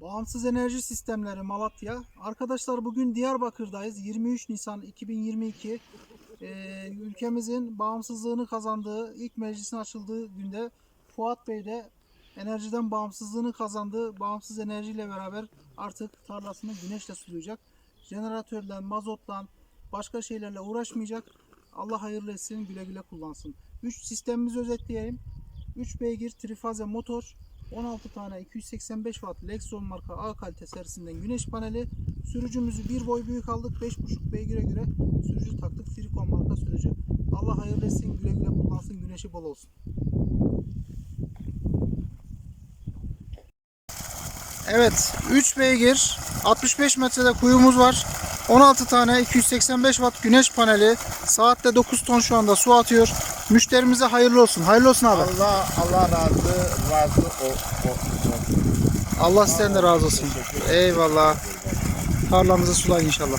Bağımsız Enerji Sistemleri Malatya. Arkadaşlar bugün Diyarbakır'dayız. 23 Nisan 2022. Ee, ülkemizin bağımsızlığını kazandığı, ilk meclisin açıldığı günde Fuat Bey de enerjiden bağımsızlığını kazandığı bağımsız enerjiyle beraber artık tarlasını güneşle sulayacak. Jeneratörden, mazottan, başka şeylerle uğraşmayacak. Allah hayırlı etsin, güle güle kullansın. 3 sistemimizi özetleyelim. 3 beygir trifaze motor, 16 tane 285 watt Lexon marka A kalite serisinden güneş paneli. Sürücümüzü bir boy büyük aldık. 5.5 beygire göre sürücü taktık. Frikon marka sürücü. Allah hayırlı etsin, güle güle kullansın, güneşi bol olsun. Evet, 3 beygir, 65 metrede kuyumuz var. 16 tane 285 watt güneş paneli. Saatte 9 ton şu anda su atıyor. Müşterimize hayırlı olsun. Hayırlı olsun abi. Allah Allah razı razı o, o, olsun. Allah sizden de razı olsun. Eyvallah. Tarlamızı sulayın inşallah.